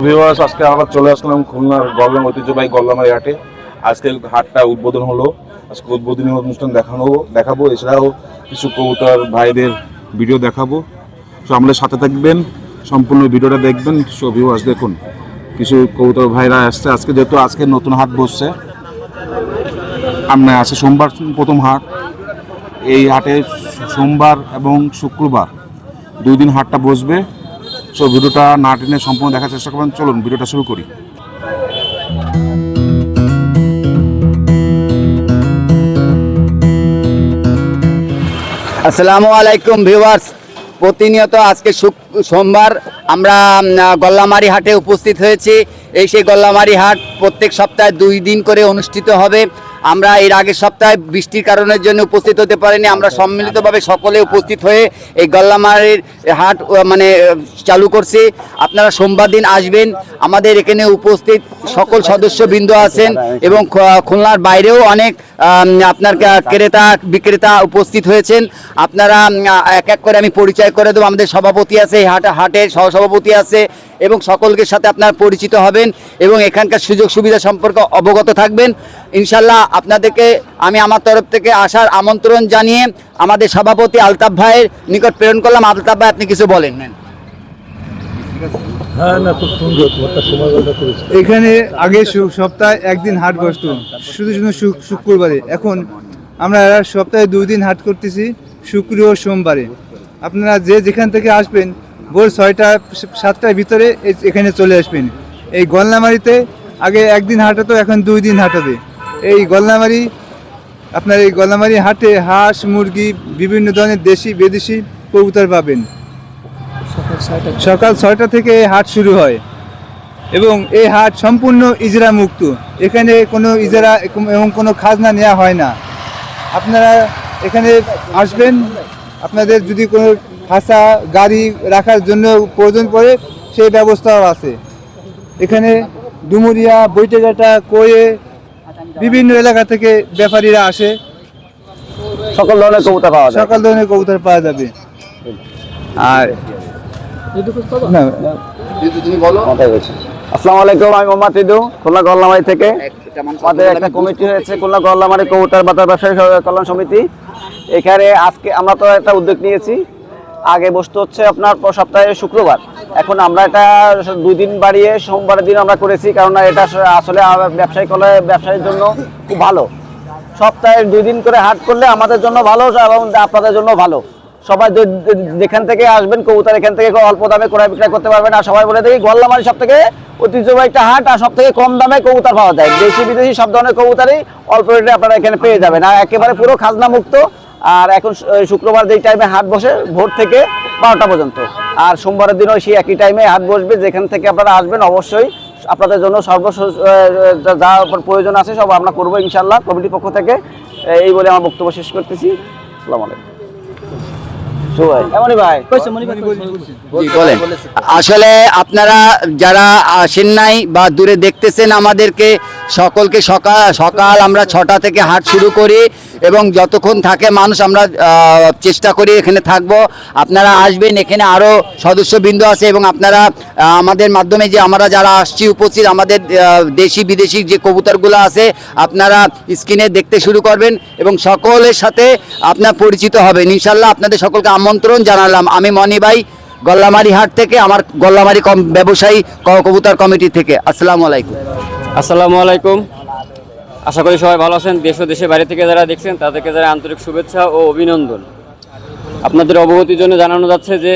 Viewers আজকে আবার চলে আসলাম খুলনার গল্লাম ঐতিহ্যবাহী গল্লামারি হাটে। আজকে হাটটা উদ্বোধন হলো। আজকে উদ্বোধনী অনুষ্ঠান দেখানো, দেখাবো। এছাড়াও কিছু কবুতর ভাইদের ভিডিও দেখাবো। তো আমাদের সাথে থাকবেন, সম্পূর্ণ ভিডিওটা দেখবেন সো ভিউয়ার্স দেখুন। কিছু কবুতর ভাইরা আসছে। আজকে যেহেতু আজকে নতুন হাট বসছে, আমরা আছে সোমবার প্রথম হাট। এই হাটে সোমবার এবং শুক্রবার দুই দিন হাটটা বসবে। সো ভিডিওটা না টেনে সম্পূর্ণ দেখার চেষ্টা করবেন। চলুন ভিডিওটা শুরু করি। আসসালামু আলাইকুম, ভিউয়ার্স। প্রতিনিয়ত আজকে সোমবার আমরা গল্লামারি হাটে উপস্থিত হয়েছি। এই সেই গল্লামারি হাট প্রত্যেক সপ্তাহে দুই দিন করে অনুষ্ঠিত হবে। আমরা এর আগের সপ্তাহে বৃষ্টির কারণের জন্য উপস্থিত হতে পারিনি। আমরা সম্মিলিতভাবে সকলে উপস্থিত হয়ে এই গল্লামারির হাট মানে চালু করছি। আপনারা সোমবার দিন আসবেন। আমাদের এখানে উপস্থিত সকল সদস্যবৃন্দ আছেন এবং খুলনার বাইরেও অনেক আপনার ক্রেতা, বিক্রেতা উপস্থিত হয়েছেন। আপনারা এক এক করে আমি পরিচয় করে দেবো। আমাদের সভাপতি আছে, হাট, হাটের সহসভাপতি আছে এবং সকলকে সাথে আপনারা পরিচিত হবেন এবং এখানকার সুযোগ সুবিধা সম্পর্কে অবগত থাকবেন। ইনশাল্লাহ আপনাদেরকে আমি আমার তরফ থেকে আসার আমন্ত্রণ জানিয়ে আমাদের সভাপতি আলতাফ ভাইয়ের নিকট প্রেরণ করলাম। আলতাফ ভাই, আপনি কিছু বলেন। হ্যাঁ এখানে আগে সপ্তাহে একদিন হাট বসত, শুধু শুধু শুক্রবারে। এখন আমরা সপ্তাহে দুই দিন হাট করতেছি, শুক্র ও সোমবারে। আপনারা যে যেখান থেকে আসবেন, ভোর ছয়টা, সাতটার ভিতরে এখানে চলে আসবেন। এই গলনামারিতে আগে একদিন হাঁটাতো, এখন দুই দিন হাঁটাবে। এই গলনামারি, আপনার এই গলনামারি হাটে হাঁস, মুরগি, বিভিন্ন ধরনের দেশি, বিদেশি কবুতর পাবেন। সকাল ছয়টা থেকে হাট শুরু হয়। এবং এই হাট সম্পূর্ণ ইজরা মুক্ত। এখানে কোনো ইজরা এবং কোনো খাজনা নেওয়া হয় না। আপনারা এখানে আসবেন। আপনাদের যদি কোনো খাসা গাড়ি রাখার জন্য প্রয়োজন পড়ে সেই ব্যবস্থাও আছে। এখানে ডুমুরিয়া বৈটেঘাটা কোয়ে বিভিন্ন এলাকা থেকে ব্যাপারীরা আসে। সকল ধরনের কবুতর পাওয়া সকল ধরনের কবুতর পাওয়া যাবে। আর না। তুমি বলো। আসসালামু আলাইকুম আমি মোহাম্মদ ইদু খুলনা গল্লামারি থেকে আমাদের একটা কমিটি হয়েছে খুলনা গল্লামারি কবুতর বাজার ব্যবসায়ী কল্যাণ সমিতি। এখানে আজকে আমরা তো একটা উদ্যোগ নিয়েছি। আগে বসতে হচ্ছে আপনার সপ্তাহে শুক্রবার। এখন আমরা এটা দুই দিন বাড়িয়ে সোমবারের দিন আমরা করেছি কারণ এটা আসলে ব্যবসায়ী কলে ব্যবসায়ীর জন্য খুব ভালো। সপ্তাহে দুই দিন করে হাট করলে আমাদের জন্য ভালো এবং আপনাদের জন্য ভালো। সবাই যেখান থেকে আসবেন, কবুতর এখান থেকে অল্প দামে ক্রয় বিক্রয় করতে পারবেন। আর সবাই বলে দেখি গল্লামারি সব থেকে ঐতিহ্যবাহী একটা হাট আর সব থেকে কম দামে কবুতর পাওয়া যায়। দেশি বিদেশি সব ধরনের কবুতরই অল্প রেটে আপনারা এখানে পেয়ে যাবেন। আর একেবারে পুরো খাজনা মুক্ত। আর এখন শুক্রবার যেই টাইমে হাট বসে, ভোর থেকে বারোটা পর্যন্ত। আর সোমবারের দিনও সেই একই টাইমে হাট বসবে। যেখান থেকে আপনারা আসবেন, অবশ্যই আপনাদের জন্য সর্বস যা যা প্রয়োজন আছে সব আমরা করব ইনশাল্লাহ কমিটির পক্ষ থেকে এই বলে আমার বক্তব্য শেষ করতেছি। আসসালামু আলাইকুম সুভাই এমনই ভাই জি, বলেন। আসলে আপনারা যারা আসেন নাই বা দূরে দেখতেছেন আমাদেরকে সকলকে সকাল সকাল আমরা ছটা থেকে হাট শুরু করি। এবং যতক্ষণ থাকে মানুষ, আমরা চেষ্টা করি এখানে থাকব। আপনারা আসবেন, এখানে আরও সদস্যবৃন্দ আছে এবং আপনারা আমাদের মাধ্যমে যে আমরা যারা আসছি উপস্থিত, আমাদের দেশি বিদেশি যে কবুতরগুলো আছে, আপনারা স্ক্রিনে দেখতে শুরু করবেন এবং সকলের সাথে আপনার পরিচিত হবেন। ইনশাল্লাহ আপনাদের সকলকে আমন্ত্রণ জানালাম। আমি মনি ভাই, গল্লামারি হাট থেকে, আমার গল্লামারি কম ব্যবসায়ী কবুতর কমিটি থেকে। আসসালামু আলাইকুম। আসসালামু আলাইকুম। আশা করি সবাই ভালো আছেন। দেশ ও দেশের বাইরে থেকে যারা দেখছেন, তাদেরকে যারা আন্তরিক শুভেচ্ছা ও অভিনন্দন। আপনাদের অবগতির জন্য জানানো যাচ্ছে যে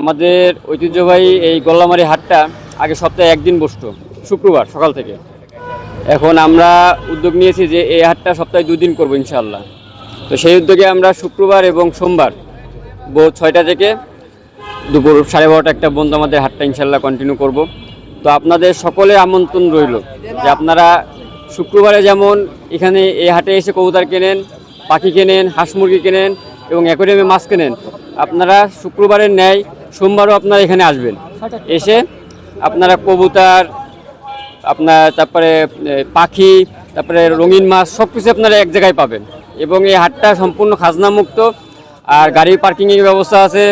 আমাদের ঐতিহ্যবাহী এই গল্লামারি হাটটা আগে সপ্তাহে একদিন বসত, শুক্রবার সকাল থেকে। এখন আমরা উদ্যোগ নিয়েছি যে এই হাটটা সপ্তাহে দুই দিন করব ইনশাআল্লাহ। তো সেই উদ্যোগে আমরা শুক্রবার এবং সোমবার ভোর ছয়টা থেকে দুপুর সাড়ে বারোটা একটা বন্ধ আমাদের হাটটা ইনশাল্লাহ কন্টিনিউ করব। তো আপনাদের সকলের আমন্ত্রণ রইল যে আপনারা শুক্রবারে যেমন এখানে এই হাটে এসে কবুতর কেনেন, পাখি কেনেন, হাঁস মুরগি কেনেন এবং অ্যাকোরিয়ামে মাছ কেনেন, আপনারা শুক্রবারের ন্যায় সোমবারও আপনারা এখানে আসবেন। এসে আপনারা কবুতর, আপনার তারপরে পাখি, তারপরে রঙিন মাছ সব কিছু আপনারা এক জায়গায় পাবেন এবং এই হাটটা সম্পূর্ণ খাজনামুক্ত। আর গাড়ি পার্কিংয়ের ব্যবস্থা আছে।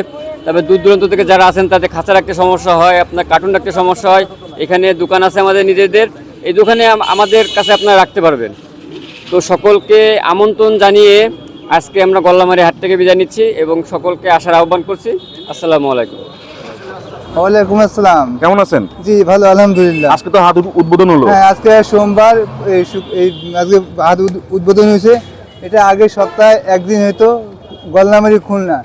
তবে দূর দূরান্ত থেকে যারা আছেন তাদের খাঁচা রাখতে সমস্যা হয়, আপনার কার্টুন রাখতে সমস্যা হয়। এখানে দোকান আছে আমাদের নিজেদের। এই দোকানে আমাদের কাছে আপনারা রাখতে পারবেন। তো সকলকে আমন্ত্রণ জানিয়ে আজকে আমরা গল্লামারি হাট থেকে বিদায় নিচ্ছি এবং সকলকে আসার আহ্বান করছি। আসসালামু আলাইকুম। ওয়ালাইকুম আসসালাম। কেমন আছেন? জি ভালো আলহামদুলিল্লাহ। আজকে তো উদ্বোধন হলো। হ্যাঁ আজকে সোমবার এই আজকে উদ- উদ্বোধন হয়েছে। এটা আগের সপ্তাহে একদিন হতো খুলনা।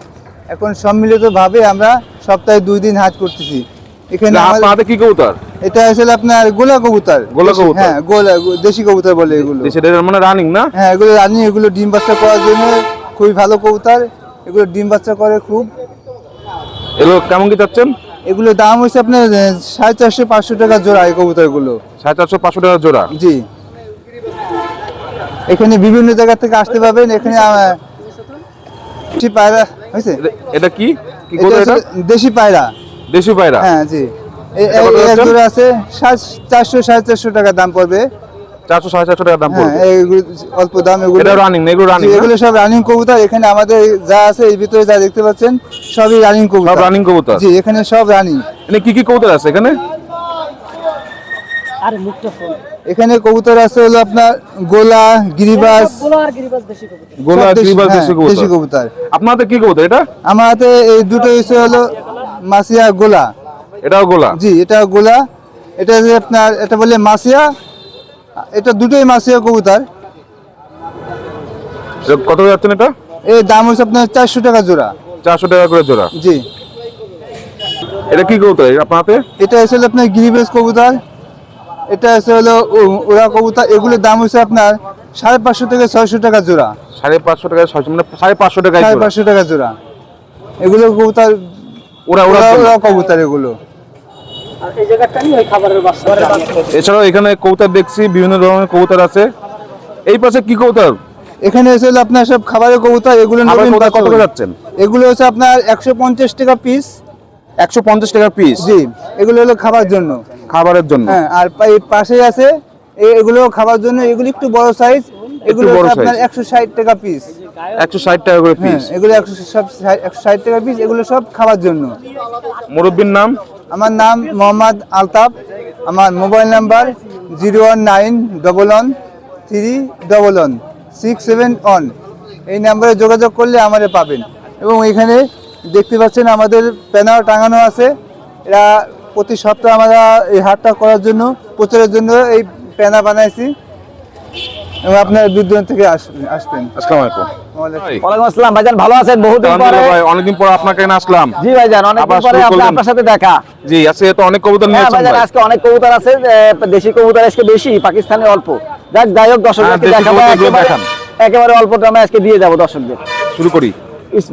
এখন সম্মিলিতভাবে আমরা সপ্তাহে দুই দিন হাট করতেছি। এখানে হাত কি কবুতর? এটা আসলে আপনার গোলা কবুতর। গোলা কবুতর। হ্যাঁ গোলা দেশি কবুতর বলে এগুলো। সেটা মানে রানিং না? হ্যাঁ এগুলো রানি এগুলো ডিম বাচ্চা করার জন্য খুবই ভালো কবুতর। এগুলো ডিম বাচ্চা করে খুব। এগুলো কেমন কি চাচ্ছেন? এগুলো দাম হচ্ছে আপনার সাড়ে চারশো পাঁচশো টাকা জোড়া এই কবুতরগুলো। সাড়ে চারশো পাঁচশো টাকা জোড়া? জি। এখানে বিভিন্ন জায়গা থেকে আসতে পারবেন। এখানে পায়রা হয়েছে? এটা- কি? দেশি পায়রা। দেশি পায়রা? হ্যাঁ জি। আছে চারশো সাড়ে চারশো টাকা দাম পড়বে। চারশো সাড়ে চারশো টাকা দাম হ্যাঁ পড়বে? এইগুলো অল্প দাম এগুলো এটা রানিং না এগুলো রানিং এগুলো সব রানিং কবুতর। এখানে আমাদের যা আছে এই ভিতরে যা দেখতে পাচ্ছেন সবই রানিং সব রানিং কবুতর? জি এখানে সব রানিং এখানে কি কি কবুতর আছে এখানে? এখানে কবুতর আছে হলো আপনার গোলা গিরিবাস। গোলা দেশি- গিরিবাজ হ্যাঁ, দেশি কবুতর। কবুতর। আপনাদের কি কবুতর এটা? আমার হাতে এই দুটো হচ্ছে হলো মাসিয়া গোলা। এটাও গোলা? জি এটা গোলা। এটা যে আপনার এটা বলে মাসিয়া এটা দুটোই মাসিয়া কবুতর। কত যাচ্ছেন এটা? এর দাম হচ্ছে আপনার চারশো টাকা জোড়া। চারশো টাকা করে জোড়া। জি। এটা কি কবুতর? এটা আপনার হাতে এটা হলো আপনার গিরিবেশ কবুতর। এটা হচ্ছে হলো ওরা কবুতর। এগুলোর দাম হচ্ছে আপনার সাড়ে পাঁচশো থেকে ছয়শো টাকা জোড়া। সাড়ে পাঁচশো টাকা ছয়শো মানে সাড়ে পাঁচশো টাকায় সাড়ে পাঁচশো টাকা জোড়া। এগুলো কবুতর ওরা ওরা কবুতর এগুলো। এছাড়াও এখানে কবুতর দেখছি বিভিন্ন ধরনের কবুতর আছে। এই পাশে কি কবুতর? এখানে এসে আপনার সব খাবারের কবুতর এগুলো কত করে যাচ্ছেন? এগুলো হচ্ছে আপনার একশো পঞ্চাশ টাকা পিস একশো পঞ্চাশ টাকা পিস জি এগুলো হলো খাবার জন্য। খাবারের জন্য? হ্যাঁ আর পাশে আছে এগুলো খাবার জন্য এগুলো একটু বড় সাইজ এগুলো বড় আপনার একশো ষাট টাকা পিস একশো ষাট টাকা করে হ্যাঁ পিস এগুলো একশো একশো ষাট টাকা পিস এগুলো সব খাবার জন্য। মুরব্বীর নাম? আমার নাম মোহাম্মদ আলতাফ। আমার mobile number zero one nine double one three double one six seven one. এই নাম্বারে যোগাযোগ করলে আমাদের পাবেন। এবং এখানে দেখতে পাচ্ছেন আমাদের প্যানার টাঙানো আছে। এরা প্রতি সপ্তাহে আমরা এই হাটটা করার জন্য প্রচারের জন্য এই প্যানা বানাইছি। এবং আপনার দূর দূরান্ত থেকে আসবেন আসবেন। আসসালামু আলাইকুম। ওয়ালাইকুম। ওয়ালাইকুম আসসালাম। ভাইজান ভালো আছেন? বহুদিন পরে ভাই অনেকদিন পর আপনাকে এখানে আসলাম। জি ভাইজান অনেকদিন পরে শুরু আপনি- করলেন। আপনার সাথে দেখা। জি আজকে তো অনেক কবুতর হ্যাঁ নিয়েছেন ভাইজান আজকে অনেক কবুতর আছে দেশি কবুতর আজকে বেশি পাকিস্তানি অল্প। যাক যাই হোক হ্যাঁ, দেখাবো। একেবারে- অল্প দামে আজকে দিয়ে যাব দর্শকদের। শুরু করি।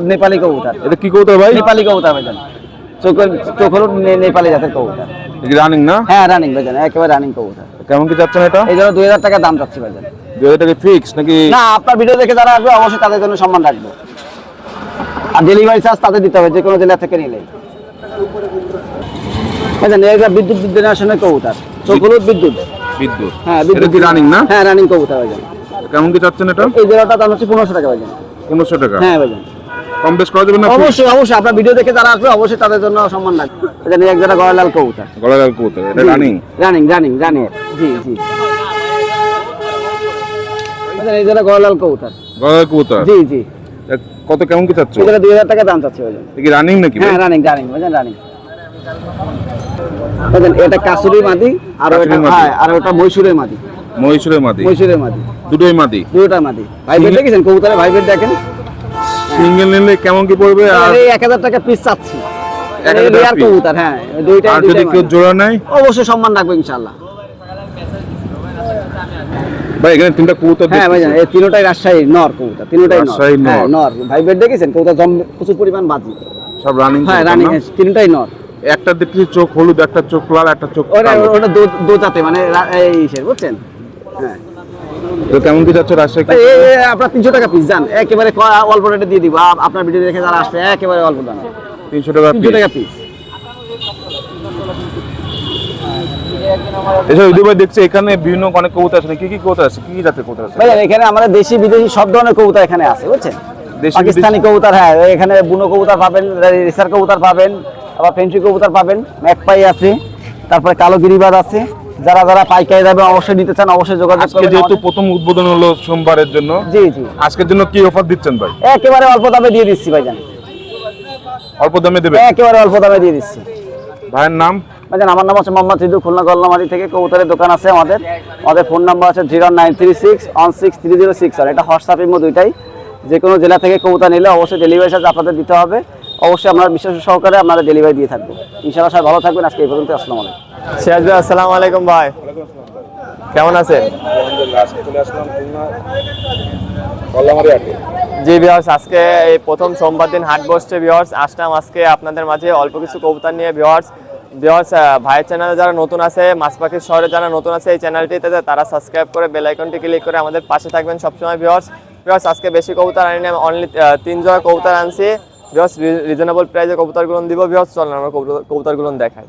নেপালি কবুতর। এটা কি কবুতর ভাই? নেপালি কবুতর ভাইজান। চোখ চোখ নেপালি জাতের কবুতর। রানিং না? হ্যাঁ রানিং ভাইজান একেবারে রানিং কবুতর। কেমন কি যাচ্ছেন এটা? এই জন্য দুই হাজার টাকা দাম চাচ্ছি ভাইজান। দুই হাজার টাকা ফিক্স নাকি? না আপনার ভিডিও দেখে যারা আসবে অবশ্যই তাদের জন্য সম্মান রাখব। আর ডেলিভারি চার্জ তাদের দিতে হবে যে কোনো জেলা থেকে নিলেই ভাইজান এটা বিদ্যুৎ জেনারেশনের কবুতর চোখ হলুদ বিদ্যুৎ। বিদ্যুৎ? হ্যাঁ বিদ্যুৎ রানিং না? হ্যাঁ রানিং কবুতর ভাইজান। কেমন কি যাচ্ছেন এটা? এই জোড়াটা দাম হচ্ছে পনেরোশো টাকা ভাইজান। পনেরোশো টাকা? হ্যাঁ ভাইজান। কম বেশ করা যাবে না অবশ্যই অবশ্যই আপনার ভিডিও দেখে যারা আসবে অবশ্যই তাদের জন্য সম্মান রাখব। ভাইজান এই এক জোড়া গয়লাল কবুতর। গলা গাল কবুতর এটা রানিং রানিং রানিং রানিং জি জি। এই জোড়া কবুতর। গলা গাল কবুতর? জি জি। কত কেমন কি চাচ্ছ? দুই হাজার টাকা দাম চাচ্ছে এ কি রানিং নাকি হ্যাঁ রানিং রানিং ভাইজান রানিং ভাইজান এটা কাসুরি মাদি আর ওটা হ্যাঁ আর ওটা মৈশুরের মাদি। মহীশূরের মাদি? মৈশুরের মাদি। দুটোই মাদি? দুটোটা মাদি। দেখেছেন কবুতরের ভাইবেট দেখেন। সিঙ্গেল নিলে কেমন কি পড়বে? আর এই এক হাজার টাকা পিস চাচ্ছি। 1000 কবুতর হ্যাঁ দুইটা আর যদি কেউ জোড়া নেয়? অবশ্যই সম্মান রাখব ইনশাল্লাহ ভাই এখানে তিনটা কবুতর হ্যাঁ ভাই। এই তিনটাই রাজশাহী নর কবুতর তিনটাই নর। রাজশাহী নর। হ্যাঁ নর। ভাইবেট দেখেছেন? কবুতর জম প্রচুর পরিমাণ বাজি। সব রানিং হ্যাঁ রানিং তিনটাই নর। একটা দেখতেছি চোখ হলুদ একটা চোখ লাল একটা চোখ কালো। ওটা দো- দোজাতে মানে এই বুঝছেন? হ্যাঁ। তো কেমন কি যাচ্ছে রাজশাহী আপনার তিনশো টাকা পিস যান একেবারে অল্প রেটে দিয়ে দিব। আপনার ভিডিও দেখে যারা আসবে একেবারে অল্প দাম। তিনশো টাকা তিনশো। টাকা পিস এছাড়া দেখছি এখানে বিভিন্ন অনেক কবুতর আছে। কি কি কবুতর আছে? কি কি জাতের কবুতর আছে? ভাইয়া এখানে আমাদের দেশি বিদেশি সব ধরনের কবুতর এখানে আছে বুঝছেন? পাকিস্তানি কবুতর হ্যাঁ এখানে বুনো কবুতর পাবেন রিসার কবুতর পাবেন আবার ফেন্সি কবুতর পাবেন ম্যাকপাই আছে তারপরে কালো গিরিবাদ আছে। যারা যারা পাইকারি দামে অবশ্যই নিতে চান অবশ্যই যোগাযোগ করবেন। যেহেতু প্রথম উদ্বোধন হলো সোমবারের জন্য জি জি। আজকের জন্য কি অফার দিচ্ছেন ভাই? একেবারে অল্প দামে দিয়ে দিচ্ছি ভাইজান। অল্প দামে দেবে একেবারে অল্প দামে দিয়ে দিচ্ছি। ভাইয়ের নাম? ভাইজান আমার নাম হচ্ছে মোহাম্মদ সিদ্ধু খুলনা গল্লামারি থেকে কবুতরের দোকান আছে আমাদের। আমাদের ফোন নাম্বার আছে zero nine three six one six three zero six. আর এটা হোয়াটসঅ্যাপ ইমো দুইটাই। যে কোনো জেলা থেকে কবুতর নিলে অবশ্যই ডেলিভারি চার্জ আপনাদের দিতে হবে। অবশ্যই আমরা বিশ্বাস সহকারে আপনারা ডেলিভারি দিয়ে থাকব। ইনশাআল্লাহ সবাই ভালো থাকবেন। আজকে এই পর্যন্ত আসসালামু আলাইকুম। সিরাজ ভাই আসসালামু আলাইকুম ভাই। কেমন আছেন? জি ভিওর্স আজকে এই প্রথম সোমবার দিন হাট বসছে ভিওর্স আসলাম আজকে আপনাদের মাঝে অল্প কিছু কবুতর নিয়ে ভিওর্স ভিওর্স ভাইয়ের চ্যানেলে যারা নতুন আছে মাছ পাখির শহরে যারা নতুন আছে, এই চ্যানেলটিতে তারা সাবস্ক্রাইব করে বেল আইকনটি ক্লিক করে আমাদের পাশে থাকবেন সবসময় ভিওর্স ভিওর্স আজকে বেশি কবুতর আনি না অনলি তিন জোড়া কবুতর আনছি। ভিওর্স রিজনেবল প্রাইসে কবুতরগুলো দিব ভিওর্স চলেন আমরা কবুতর- কবুতরগুলো দেখাই।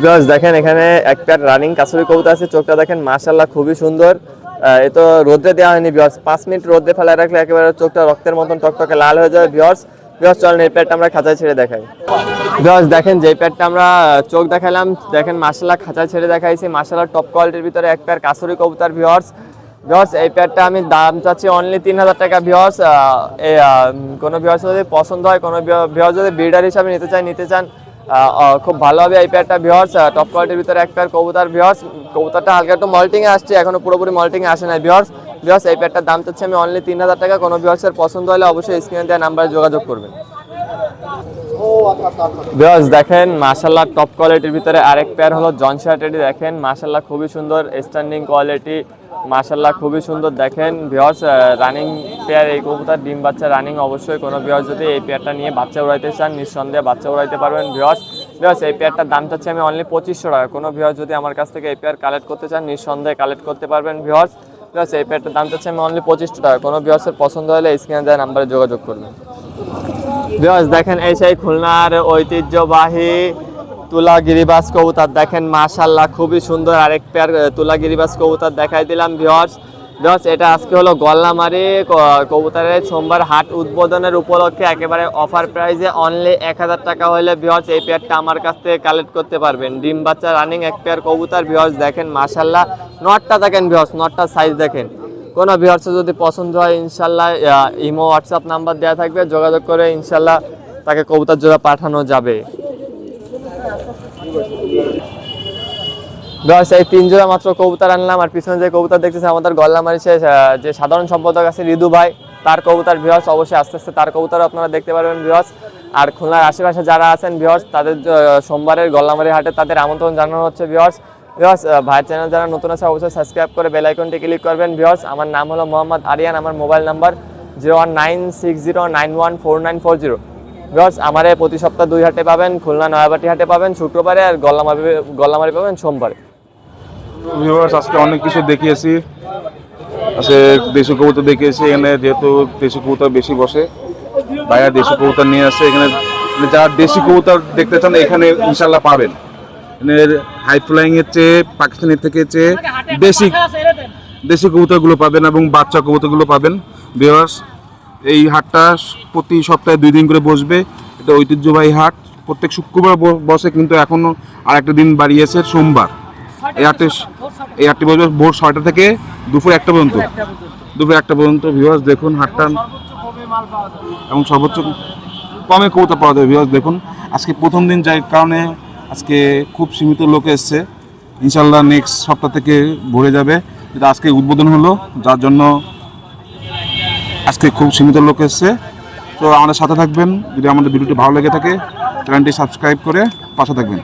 ভিউয়ার্স দেখেন এখানে এক প্যাট রানিং কাসুরি কবুতর আছে, চোখটা দেখেন মাশাল্লাহ খুবই সুন্দর। এ তো রোদে দেওয়া হয়নি ভিউয়ার্স পাঁচ মিনিট রোদে ফেলায় রাখলে একেবারে চোখটা রক্তের মতন টকটকে লাল হয়ে যাবে ভিউয়ার্স ভিউয়ার্স চলেন এই প্যাটটা আমরা খাঁচায় ছেড়ে দেখাই। ভিউয়ার্স দেখেন যে প্যাটটা আমরা চোখ দেখালাম দেখেন মাশাল্লাহ খাঁচায় ছেড়ে দেখাইছি, মাশাল্লাহ টপ কোয়ালিটির ভিতরে এক প্যার কাসুরি কবুতর ভিউয়ার্স ভিউয়ার্স এই প্যাডটা আমি দাম চাচ্ছি অনলি তিন হাজার টাকা এই কোনো ভিউয়ার্স যদি পছন্দ হয়, কোনো ভিউয়ার্স যদি ব্রিডার হিসাবে নিতে চায়, নিতে চান খুব ভালো হবে এই প্যাডটা ভিউয়ার্স টপ কোয়ালিটির ভিতরে এক প্যার কবুতর ভিউয়ার্স কবুতরটা হালকা একটু মল্টিং আসছে, এখনও পুরোপুরি মল্টিং আসে না ভিউয়ার্স ভিউয়ার্স এই প্যাডটার দাম চাচ্ছি আমি অনলি তিন হাজার টাকা। কোনো ভিউয়ার্সের পছন্দ হলে অবশ্যই স্ক্রিনে দেওয়া নাম্বারে যোগাযোগ করবেন। ভিউয়ার্স দেখেন মাশাল্লাহ টপ কোয়ালিটির ভিতরে আরেক পেয়ার হলো জনশার টেডি দেখেন মাশাল্লাহ খুবই সুন্দর স্ট্যান্ডিং কোয়ালিটি মাশাল্লাহ খুবই সুন্দর, দেখেন ভিউয়ার্স রানিং পেয়ার এই কবুতর, ডিম বাচ্চা রানিং অবশ্যই কোনো ভিউয়ার্স যদি এই পেয়ারটা নিয়ে বাচ্চা উড়াইতে চান, নিঃসন্দেহে বাচ্চা উড়াইতে পারবেন। ভিউয়ার্স ভিউয়ার্স এই পেয়ারটার দাম চাচ্ছি আমি অনলি পঁচিশশো টাকা। কোনো ভিউয়ার্স যদি আমার কাছ থেকে এই পেয়ার কালেক্ট করতে চান, নিঃসন্দেহে কালেক্ট করতে পারবেন। ভিউয়ার্স আছে, এই প্যাডটার দাম চাচ্ছি আমি অনলি পঁচিশশো টাকা। কোনো বিয়ার্সের পছন্দ হলে স্ক্রিনে দেওয়া নাম্বারে যোগাযোগ করবেন। বিয়ার্স দেখেন এই সেই খুলনার ঐতিহ্যবাহী তুলা গিরিবাস কবুতর। দেখেন মাশাল্লাহ খুবই সুন্দর আরেক পেয়ার তুলা গিরিবাস কবুতর দেখাই দিলাম ভিউয়ার্স ভিউয়ার্স এটা আজকে হলো গল্লামারি কবুতরের সোমবার হাট উদ্বোধনের উপলক্ষে একেবারে অফার প্রাইসে অনলি এক হাজার টাকা হলে ভিউয়ার্স এই পেয়ারটা আমার কাছ থেকে কালেক্ট করতে পারবেন। ডিম বাচ্চা রানিং এক পেয়ার কবুতর ভিউয়ার্স দেখেন মাশাল্লাহ নটটা দেখেন ভিউয়ার্স নটটার সাইজ দেখেন। কোনো ভিউয়ার্সের যদি পছন্দ হয় ইনশাল্লাহ ইমো হোয়াটসঅ্যাপ নাম্বার দেওয়া থাকবে, যোগাযোগ করে ইনশাল্লাহ তাকে কবুতর জোড়া পাঠানো যাবে। ভিউয়ার্স এই জোড়া মাত্র কবুতর আনলাম আর পিছনে যে কবুতর দেখতেছে আমাদের গল্লামারি যে সাধারণ সম্পাদক আছে রিদু ভাই, তার কবুতর ভিউয়ার্স অবশ্যই আস্তে আস্তে তার কবুতর আপনারা দেখতে পারবেন ভিউয়ার্স আর খুলনার আশেপাশে যারা আছেন ভিউয়ার্স তাদের সোমবারের গল্লামারি হাটে তাদের আমন্ত্রণ জানানো হচ্ছে ভিউয়ার্স ভিউয়ার্স ভাইয়ের চ্যানেল যারা নতুন আছে, অবশ্যই সাবস্ক্রাইব করে বেল আইকনটি ক্লিক করবেন ভিউয়ার্স আমার নাম হলো মোহাম্মদ আরিয়ান, আমার mobile number zero one nine six zero nine one four nine four zero viewers আমারে প্রতি সপ্তাহ দুই হাটে পাবেন, খুলনা নয়াবাটি হাটে পাবেন, শুক্রবারে আর গল্লামারি গল্লামারি পাবেন সোমবারে। ভিউয়ার্স আজকে অনেক কিছু দেখিয়েছি। আজকে দেশি কবুতর দেখিয়েছি, এখানে যেহেতু দেশি কবুতর বেশি বসে ভাইয়া দেশি কবুতর নিয়ে আসছে এখানে মানে যারা দেশি কবুতর দেখতে চান, এখানে ইনশাল্লাহ পাবেন। এখানে হাই ফ্লাইং এর চেয়ে পাকিস্তানের থেকে চেয়ে দেশি দেশি কবুতরগুলো পাবেন এবং বাচ্চা কবুতরগুলো পাবেন। ভিউয়ার্স এই হাটটা প্রতি সপ্তাহে দুই দিন করে বসবে। এটা ঐতিহ্যবাহী হাট। প্রত্যেক শুক্রবার বসে, কিন্তু এখনও আর একটা দিন বাড়িয়েছে সোমবার। এই হাটে এই হাটটি বসবে ভোর ছয়টা থেকে দুপুর একটা পর্যন্ত। দুপুর একটা পর্যন্ত। ভিউয়ার্স দেখুন হাটটা এবং সর্বোচ্চ কমে কবুতর পাওয়া যাবে ভিউয়ার্স দেখুন। আজকে প্রথম দিন যার কারণে আজকে খুব সীমিত লোক এসছে। ইনশাল্লাহ নেক্সট সপ্তাহ থেকে ভরে যাবে। যেটা আজকে উদ্বোধন হলো যার জন্য আজকে খুব সীমিত লোক এসছে। তো আমাদের সাথে থাকবেন যদি আমাদের ভিডিওটি ভালো লেগে থাকে চ্যানেলটি সাবস্ক্রাইব করে পাশে থাকবেন।